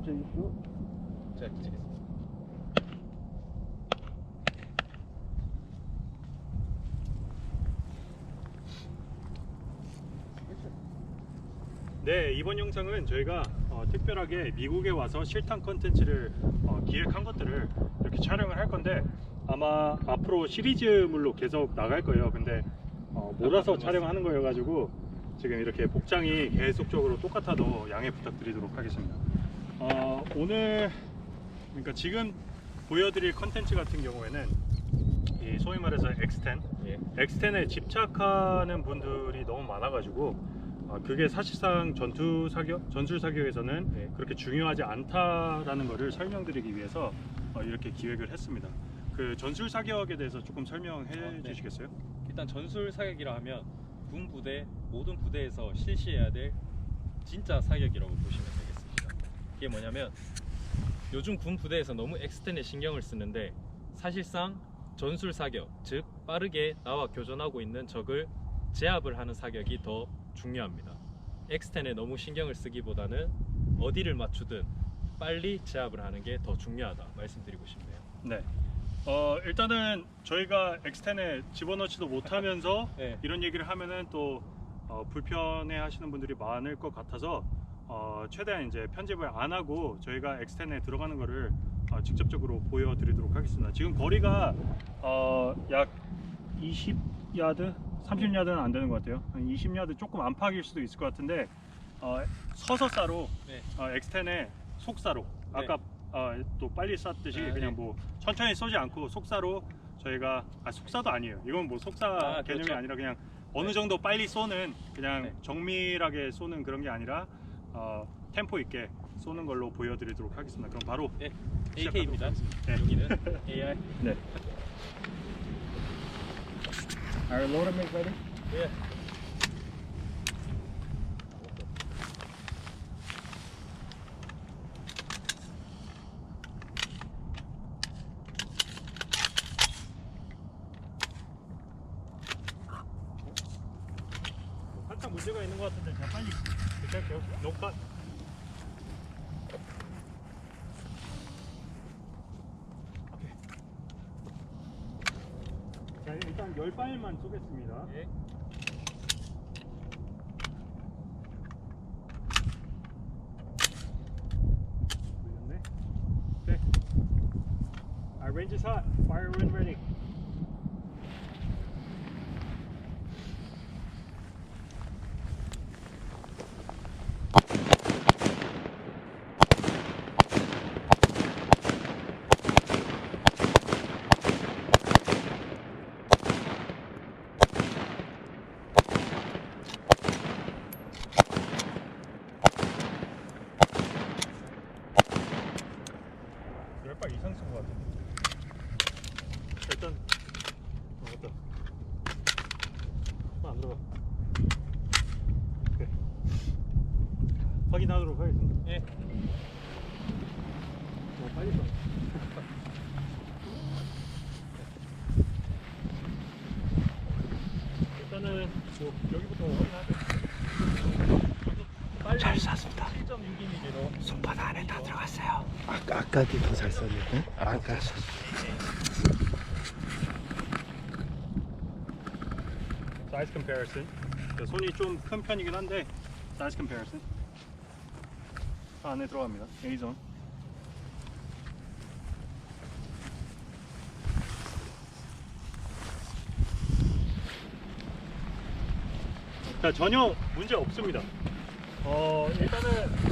쳐주십시오. 제가 기체겠습니다. 네, 이번 영상은 저희가 어, 특별하게 미국에 와서 실탄 컨텐츠를 어, 기획한 것들을 이렇게 촬영을 할 건데 아마 앞으로 시리즈물로 계속 나갈 거예요. 근데 어, 몰아서 촬영하는 거여가지고 지금 이렇게 복장이 계속적으로 똑같아도 양해 부탁드리도록 하겠습니다. 어, 오늘 그러니까 지금 보여드릴 컨텐츠 같은 경우에는 이 소위 말해서 X10 예. X10에 집착하는 분들이 너무 많아가지고 아, 그게 사실상 전투 사격, 전술 사격에서는 네. 그렇게 중요하지 않다라는 것을 설명드리기 위해서 어, 이렇게 기획을 했습니다. 그 전술 사격에 대해서 조금 설명해 아, 네. 주시겠어요? 일단 전술 사격이라 하면 군 부대 모든 부대에서 실시해야 될 진짜 사격이라고 보시면 되겠 이게 뭐냐면 요즘 군 부대에서 너무 엑스텐에 신경을 쓰는데 사실상 전술 사격, 즉 빠르게 나와 교전하고 있는 적을 제압을 하는 사격이 더 중요합니다. 엑스텐에 너무 신경을 쓰기보다는 어디를 맞추든 빨리 제압을 하는 게 더 중요하다 말씀드리고 싶네요. 네. 어, 일단은 저희가 X10에 집어넣지도 못하면서 네. 이런 얘기를 하면은 또 어, 불편해 하시는 분들이 많을 것 같아서 어, 최대한 이제 편집을 안 하고 저희가 X10에 들어가는 거를 어, 직접적으로 보여드리도록 하겠습니다. 지금 거리가 어, 약 20야드, 30야드는 안 되는 것 같아요. 한 20야드 조금 안팎일 수도 있을 것 같은데 어, 서서 싸로 네. 어, X10에 속사로 아까 어, 또 빨리 쐈듯이 아, 그냥 네. 뭐 천천히 쏘지 않고 속사로 저희가 아 속사도 아니에요. 이건 뭐 속사 아, 개념이 그렇죠. 아니라 그냥 어느 네. 정도 빨리 쏘는 그냥 네. 정밀하게 쏘는 그런 게 아니라 어, 템포 있게 쏘는 걸로 보여드리도록 하겠습니다. 그럼 바로 네. AK입니다. 네. 여기는 AI. 네. Our loader is ready. 예. 살짝 문제가 있는 것 같은데 자 빨리 교체할게요. 녹화. 오케이. 자 일단 열 발만 쏘겠습니다. 예. range is hot. Fire when ready. 열발 이상 쓴것 같은데. 일단 어, 맞다. 어, 안 들어가. 오케이. 확인하도록 하겠습니다. 예. 어, 빨리 써. 일단은 뭐 여기부터 확인하죠. 빨리 잘 쐈습니다. 7.6mm로 손바닥 안에 다 들어갔어요. 아까 아까도 더잘 쐈는데. 아까 사이즈 그 손이 좀 큰 편이긴 한데 사이즈 컴패리슨. 안에 들어갑니다. A존 자 전혀 문제 없습니다. 어 일단은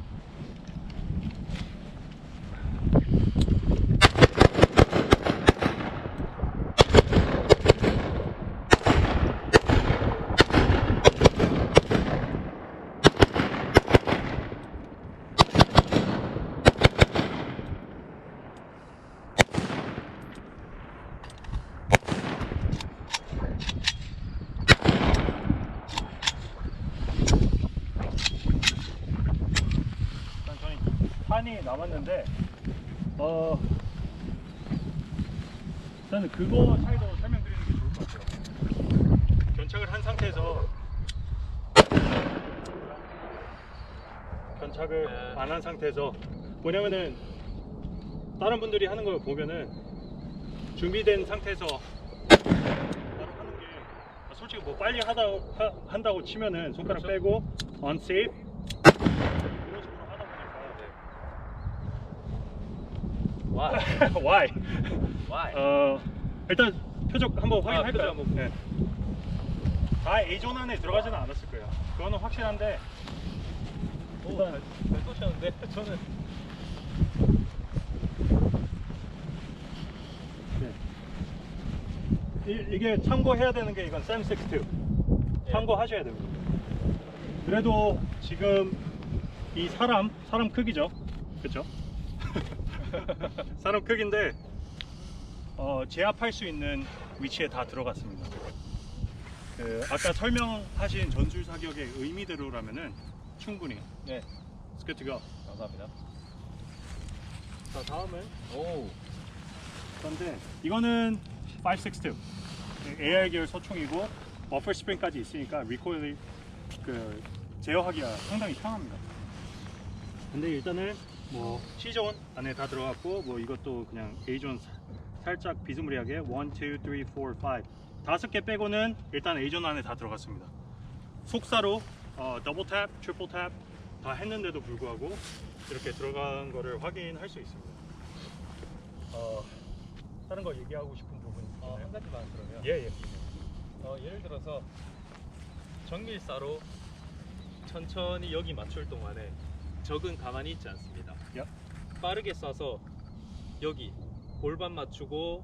시간이 남았는데 어 일단은 그거 차이도 설명드리는 게 좋을 것 같아요. 견착을 한 상태에서 견착을 네. 안한 상태에서 뭐냐면은 다른 분들이 하는 걸 보면은 준비된 상태에서 바로 하는 게 솔직히 뭐 빨리 하다 하, 한다고 치면은 손가락 그렇죠. 빼고 unsafe 이런 식으로 하다 와. why 와. 어 일단 표적 한번 아, 확인할까요? 표적 한번 네. 다 A존 안에 들어가지는 않았을 거예요. 그거는 확실한데 오, 잘, 잘 쏘셨는데 저는 이, 이게 참고해야 되는 게 이건 샘62 예. 참고하셔야 됩니다. 그래도 지금 이 사람 사람 크기죠, 그렇죠? 사람 크기인데 어, 제압할 수 있는 위치에 다 들어갔습니다. 그 아까 설명하신 전술 사격의 의미대로라면은 충분히 네. 스케트가 감사합니다. 자 다음은 오. 그런데 이거는 562 AR 계열 소총이고 버퍼 스프링까지 있으니까 리코일이 그 제어하기가 상당히 편합니다. 근데 일단은 뭐 C존 안에 다 들어갔고 뭐 이것도 그냥 A존 사- 살짝 비스무리하게 1, 2, 3, 4, 5 다섯 개 빼고는 일단 A존 안에 다 들어갔습니다. 속사로 어, 더블 탭, 트리플 탭 다 했는데도 불구하고 이렇게 들어간 거를 확인할 수 있습니다. 어, 다른 거 얘기하고 싶은 부분 어, 한? 가지만 그러면 예, 예. 어, 예를 들어서 정밀사로 천천히 여기 맞출 동안에 적은 가만히 있지 않습니다. 야. 빠르게 쏴서 여기 골반 맞추고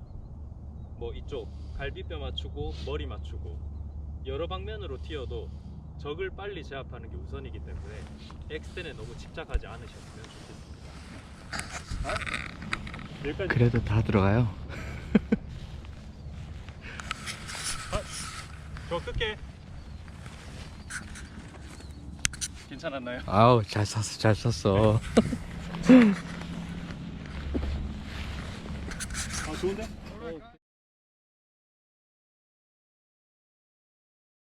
뭐 이쪽 갈비뼈 맞추고 머리 맞추고 여러 방면으로 튀어도 적을 빨리 제압하는 게 우선이기 때문에 엑스텐에 너무 집착하지 않으셨으면 좋겠습니다. 여기까지. 그래도 다 들어가요. 저 끌게. 괜찮았나요? 아우 잘 쐈어 잘 쐈어. 아, 좋은데?